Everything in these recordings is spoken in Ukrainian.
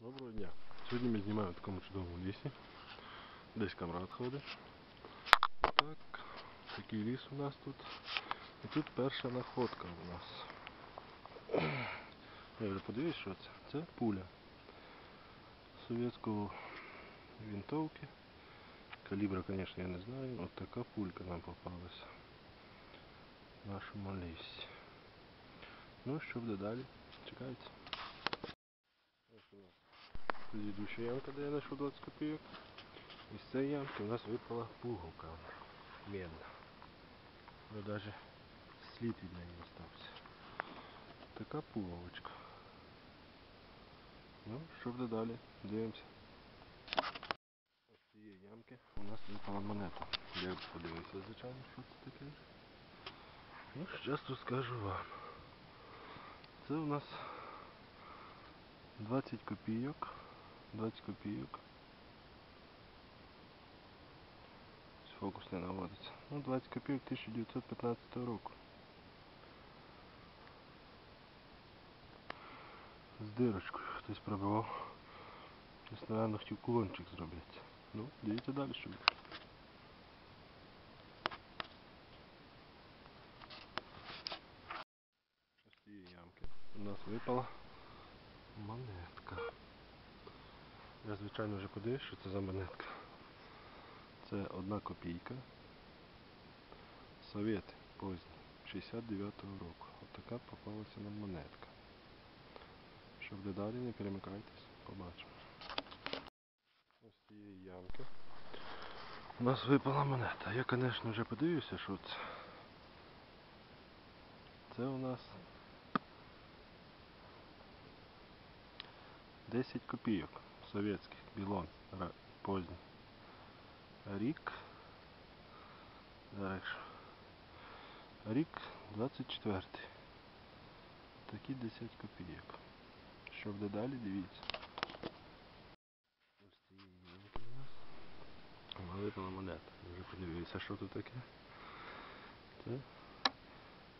Доброго дня. Сьогодні ми знімаємо в такому чудовому лісі. Десь камрад ходить. Так, такий ліс у нас тут. І тут перша находка у нас. Я вже подивився, що це. Це пуля. Совєтської винтовки. Калібра, звісно, я не знаю. От така пулька нам попалася. В нашому лісі. Ну, що буде далі? Чекайте. Ось у нас Предыдуща ямка, де я знайшов 20 копійок. І з цієї ямки у нас випала пуговка. Медна. Вже навіть слід від неї остався. Така пуговочка. Ну, що буде далі? Дивимося. З цієї ямки у нас випала монета. Я подивився, звичайно, що це таке. Ну, зараз розкажу вам. Це у нас 20 копійок. 20 копійок. Фокус не наводиться. Ну, 20 копійок 1915 року. З дирочкою хтось пробивав. Хтось, напевно, хотів кулончик зробити. Ну, дивіться далі, що буде. Ямки у нас випала монетка. Я звичайно вже подивився, що це за монетка. Це одна копійка. Совєт поздній, 69-го року. Отака попалася нам монетка. Що буде далі, не перемикайтесь, побачимо. Ось цієї ямки. У нас випала монета. Я, звісно, вже подивився, що це. Це у нас 10 копійок совєтських, білон, поздній. Рік. Зараз. Рік 24. Такі 10 копійок. Що буде далі, дивіться. Ось цієї у нас. Випала монета. Вже тут таке. Це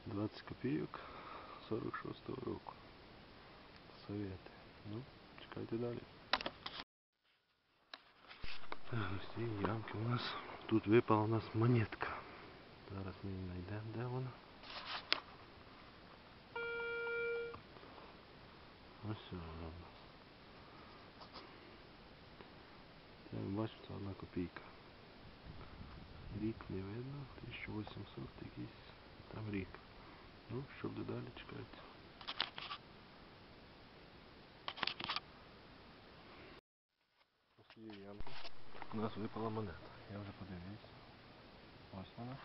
20 копійок 46-го року. Совєти. Ну, чекайте далі. Так, Ось цієї ямки у нас тут випала у нас монетка. Зараз ми її знайдемо, де вона. Ось вона. у нас. Це ви бачите, це одна копійка. Рік не видно, 1800 якийсь там рік. Ну, що буде далі, чекайте. Цієї ямки у нас випала монета. Я вже подивився. Ось вона.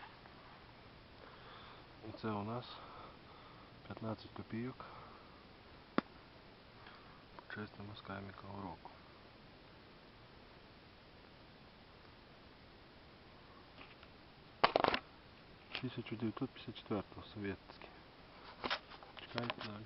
І це у нас 15 копійок. Чесному з кам'якого року. Тисячу 1954 совєтський. Чекайте далі.